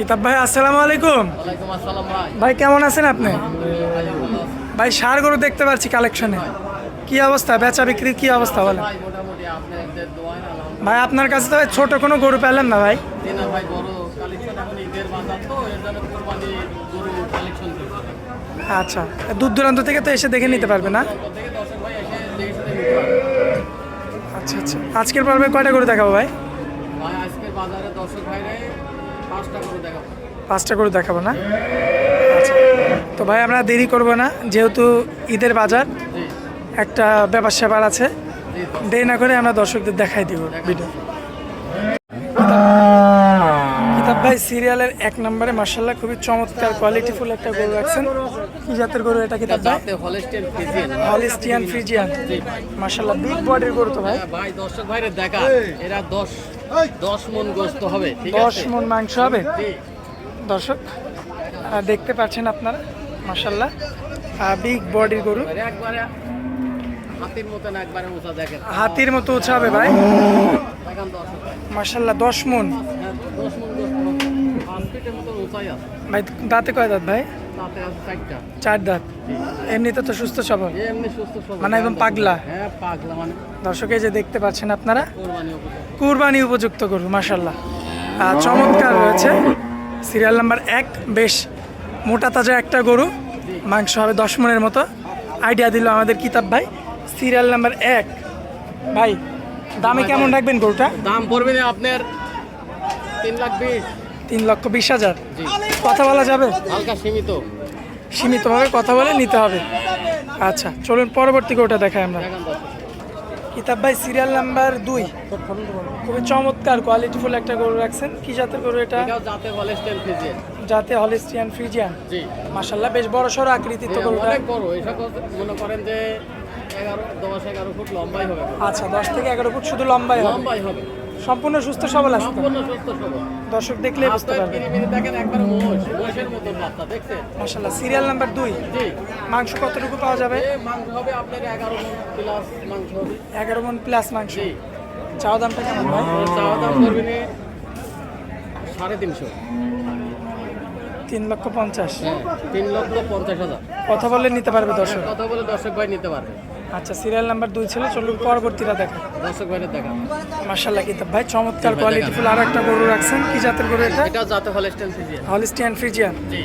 কিতাব ভাই আসসালামু আলাইকুম। ভাই। কেমন আছেন আপনি? ভাই সার গরু দেখতে পাচ্ছি কালেকশনে কি অবস্থা? বেচা বিক্রির কি অবস্থা বলেন? ভাই আপনার কাছে তো ছোট কোনো গরু পেলেন না ভাই? আচ্ছা দূর দূরান্ত থেকে তো এসে দেখে নিতে পারবে না? আচ্ছা আচ্ছা। আজকের পর্বে কয়টা গরু দেখাবো ভাই? আজকের বাজারে দর্শক পাঁচটা করে দেখাবো। না? আচ্ছা। তো ভাই আমরা দেরি করব না যেহেতু ঈদের বাজার একটা ব্যাপার স্যাপার আছে দেরি না করে আমরা দর্শকদের দেখাই দিব ভিডিও কিতাব ভাই সিরিয়ালের এক নম্বরে মার্শাল্লাহ খুবই চমৎকার কোয়ালিটিফুল একটা গরু রাখছেন। কি জাতের গরু এটা ফিজিয়ান হলিস্টিয়ান ফ্রিজিয়ান। মার্শাল্লাহ বিগ বডির গরু তো ভাই। হ্যাঁ, ভাই দর্শক ভাইরে দেখা এরা দশ দশ মন গোস্ত হবে ঠিক দশ মন মাংস হবে? দর্শক দেখতে পাচ্ছেন আপনারা মার্শাল্লাহ বিগ বডির গরু। একবারে হাতির মতন একবারে উঁচা দেখেন। হাতির মতো উঁচা হবে ভাই। দেখেন দর্শক ভাই। মার্শাল্লাহ দশ মন। হ্যাঁ, দশ মন গোস্ত পাঁচ ফিটের মতন উঁচাই আছে ভাই দাঁতে কয় দাঁত ভাই? চার দাঁত। এমনিতে তো সুস্থ সবল? মানে একদম পাগলা? হ্যাঁ পাগলা মানে। দর্শকে যে দেখতে পাচ্ছেন আপনারা কুরবানি উপযুক্ত। গরু মাসাল্লাহ চমৎকার রয়েছে। সিরিয়াল নাম্বার এক বেশ মোটা তাজা একটা গরু। মাংস হবে দশ মনের মতো। আইডিয়া দিল আমাদের কিতাব ভাই। সিরিয়াল নাম্বার এক। ভাই দামে কেমন রাখবেন গরুটা? দাম পড়বে আপনার তিন লাখ বিশ। তিন লক্ষ বিশ হাজার। কথা বলা যাবে? হালকা সীমিত। সীমিতভাবে কথা বলে নিতে হবে। আচ্ছা চলুন পরবর্তী গরুটা দেখাই আমরা। কিতাব ভাই সিরিয়াল নাম্বার দুই। খুবই চমৎকার কোয়ালিটিফুল একটা গরু রাখছেন। কি জাতের গরু এটা? যাতে হলিস্টিয়ান ফ্রিজিয়ান মাসাল্লাহ বেশ বড় সড়ো আকৃতির তো গরুটা। অনেক বড়। এসব মনে করেন যে এগারো দশ এগারো ফুট লম্বাই হবে। আচ্ছা দশ থেকে এগারো ফুট শুধু লম্বাই লম্বাই হবে। সম্পূর্ণ সুস্থ সবল আছে সম্পূর্ণ সুস্থ সবল। দর্শক দেখলে বুঝতে পারবে দেখেন একবার মোষ মোষের মতন বাচ্চা দেখছেন? মাসাল্লাহ সিরিয়াল নাম্বার দুই। জি। মাংস কতটুকু পাওয়া যাবে? মাংস হবে আপনার এগারো মন প্লাস মাংস হবে। এগারো মন প্লাস মাংস। জি। চাওয়া দামটা কেমন ওর চাওয়া দাম করবেন সাড়ে তিনশো। তিন লক্ষ পঞ্চাশ। হ্যাঁ তিন লক্ষ পঞ্চাশ হাজার। কথা বলে নিতে পারবে দর্শক। কথা বলে দর্শক ভাই নিতে পারবে। আচ্ছা সিরিয়াল নাম্বার দুই ছিল চলুন পরবর্তীটা দেখা। দর্শক ভাইয়ের দেখা কিতাব। ভাই চমৎকার জি ভাই, কোয়ালিটিফুল আরও একটা গরু রাখছেন। কি জাতের গরু এটা? এটা যাতে হলেস্টেন ফিজিয়ান হলিস্টিয়ান ফ্রিজিয়ান জি।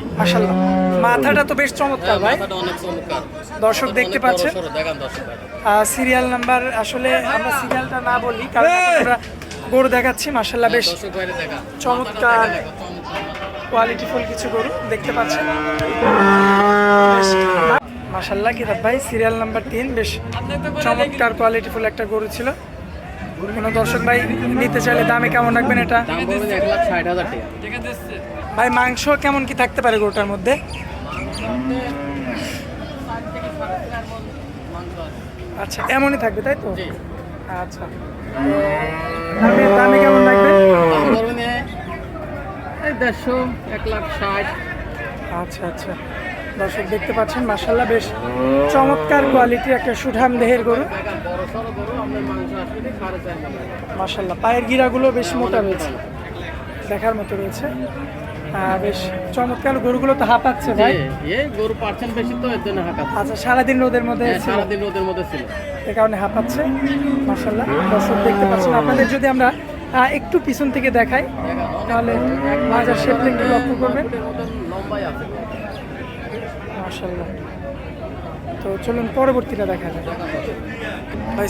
মাথাটা তো বেশ চমৎকার ভাই। মাথাটা অনেক চমৎকার। দর্শক দেখতে পাচ্ছেন। দেখান দর্শক ভাই সিরিয়াল নাম্বার আসলে আমরা সিরিয়ালটা না বলি কারণ আমরা গরু দেখাচ্ছি। মাসাল্লাহ বেশ দর্শক ভাইয়ের দেখা চমৎকার। মাথা। কোয়ালিটিফুল কিছু গরু দেখতে পাচ্ছেন। মাসাল্লাহ কিতাব ভাই? সিরিয়াল নাম্বার তিন বেশ চমৎকার কোয়ালিটিফুল একটা গরু ছিল। কোনো দর্শক ভাই নিতে চাইলে দামে কেমন রাখবেন এটা? ভাই মাংস কেমন কি থাকতে পারে গরুটার মধ্যে? আচ্ছা এমনই থাকবে তাই তো? আচ্ছা। দামে কেমন দেড়শো এক লাখ ষাট। আচ্ছা আচ্ছা। দর্শক দেখতে পাচ্ছেন মাসাল্লাহ বেশ চমৎকার কোয়ালিটি একটা সুঠাম দেহের গরু। মাসাল্লাহ পায়ের গিরাগুলো বেশ মোটা রয়েছে দেখার মতো রয়েছে। বেশ চমৎকার গরুগুলো তো হাঁপাচ্ছে ভাই। এ গরু পার্সেন্ট বেশি তো এর জন্য হাঁকা আচ্ছা সারাদিন রোদের মধ্যে হ্যাঁ, সারাদিন রোদের মধ্যে ছিল। এ কারণে হাঁপাচ্ছে মাসাল্লাহ দর্শক দেখতে পাচ্ছেন আপনাদের যদি আমরা একটু পিছন থেকে দেখাই তাহলে মাজার শেপটা একটু লক্ষ্য করবেন। লম্বাই আছে মাসাল্লাহ তো চলুন পরবর্তীটা দেখা যায় যাবে। ভাই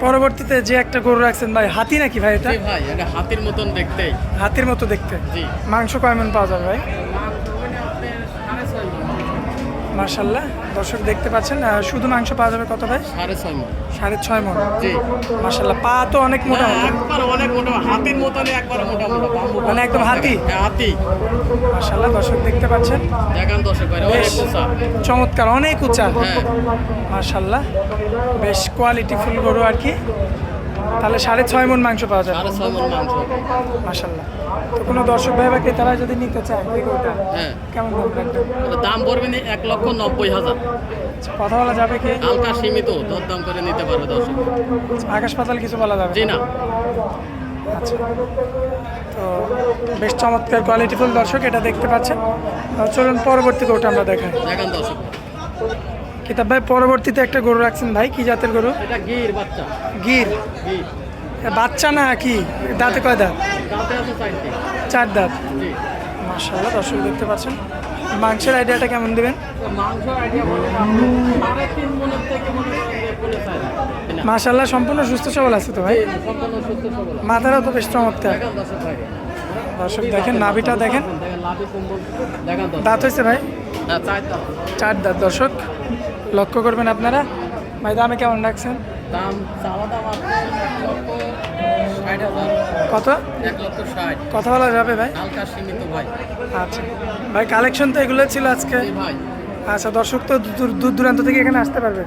পরবর্তীতে যে একটা গরু রাখছেন ভাই হাতি নাকি ভাই এটা? ভাই এটা হাতির মতন দেখতে হাতির মতো দেখতে। জি। মাংস কয়মন পাওয়া যাবে ভাই মাংস মানে আপনার সাড়ে ছয় মণ। মার্শাল্লাহ দর্শক দেখতে পাচ্ছেন শুধু মাংস পাওয়া যাবে কত ভাই? সাড়ে ছয় মণ। সাড়ে ছয় মন। জি। মার্শাল্লাহ পা তো অনেক মোটা হ্যাঁ, একবার অনেক মোটা হাতির মতনই একবার মোটা মোটা মানে একদম হাতি? হ্যাঁ, হাতি। মার্শাল্লাহ দর্শক দেখতে পাচ্ছেন। দেখান দর্শক ভাই অনেক উঁচা। চমৎকার অনেক উঁচা। হ্যাঁ। মার্শাল্লাহ বেশ কোয়ালিটি ফুল গরু আর কি। তাহলে সাড়ে ছয় মন মাংস পাওয়া যাবে সাড়ে ছয় মণ মাংস। মার্শাল্লাহ তো কোনো দর্শক ভাই বা ক্রেতারা যদি নিতে চায় হ্যাঁ। কেমন দাম দাম পড়বে এক লক্ষ নব্বই হাজার। আচ্ছা, কথা বলা যাবে কি? হালকা সীমিত দরদাম করে নিতে পারবে দর্শক। আকাশ পাতাল কিছু বলা যাবে? জি না। আচ্ছা। তো বেশ চমৎকার কোয়ালিটিফুল দর্শক এটা দেখতে পাচ্ছেন। চলুন পরবর্তী গরুটা আমরা দেখাই। দেখেন দর্শক। কিতাব ভাই পরবর্তীতে একটা গরু রাখছেন ভাই কি জাতের গরু? এটা গির বাচ্চা। গির? বাচ্চা না কি? দাঁতে কয় দাঁত? চার দাঁত। জি। দর্শক দেখতে পাচ্ছেন। মাংসের আইডিয়াটা কেমন দিবেন? তো মাংস আইডিয়া বলে আপনি সাড়ে তিন মনের থেকে করেন যে পড়ে চাই। মাশাআল্লাহ সম্পূর্ণ সুস্থ সবল আছে তো ভাই। মাথাটাও তো বেশ চমৎকার। দর্শক দেখেন নাভিটা দেখেন। দাঁত হয়েছে ভাই? হ্যাঁ চার দাঁত দর্শক। লক্ষ্য করবেন আপনারা? ভাই দামে কেমন রাখছেন? দাম চাওয়া দাম কত? কথা বলা যাবে ভাই? হালকা সীমিত ভাই। আচ্ছা। ভাই কালেকশন তো এগুলো ছিল আজকে। আচ্ছা দর্শক তো দূর দূর দূরান্ত থেকে এখানে আসতে পারবে।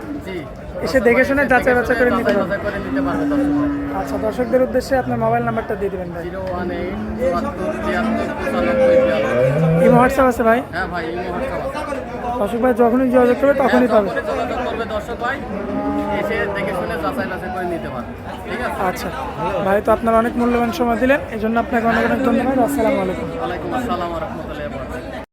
এসে দেখে শুনে যাচাই বাছাই করে নিতে পারবে। আচ্ছা দর্শকদের উদ্দেশ্যে আপনার মোবাইল নাম্বারটা দিয়ে দেবেন ভাই। এই হোয়াটসঅ্যাপ আছে ভাই? হ্যাঁ ভাই এই হোয়াটসঅ্যাপ দর্শক ভাই যখনই যোগাযোগ করবে তখনই পাবে। আচ্ছা ভাই তো আপনার অনেক মূল্যবান সময় দিলেন এই জন্য আপনাকে অনেক অনেক ধন্যবাদ। আসসালামু আলাইকুম। আসসালাম রহমতুল্লাহ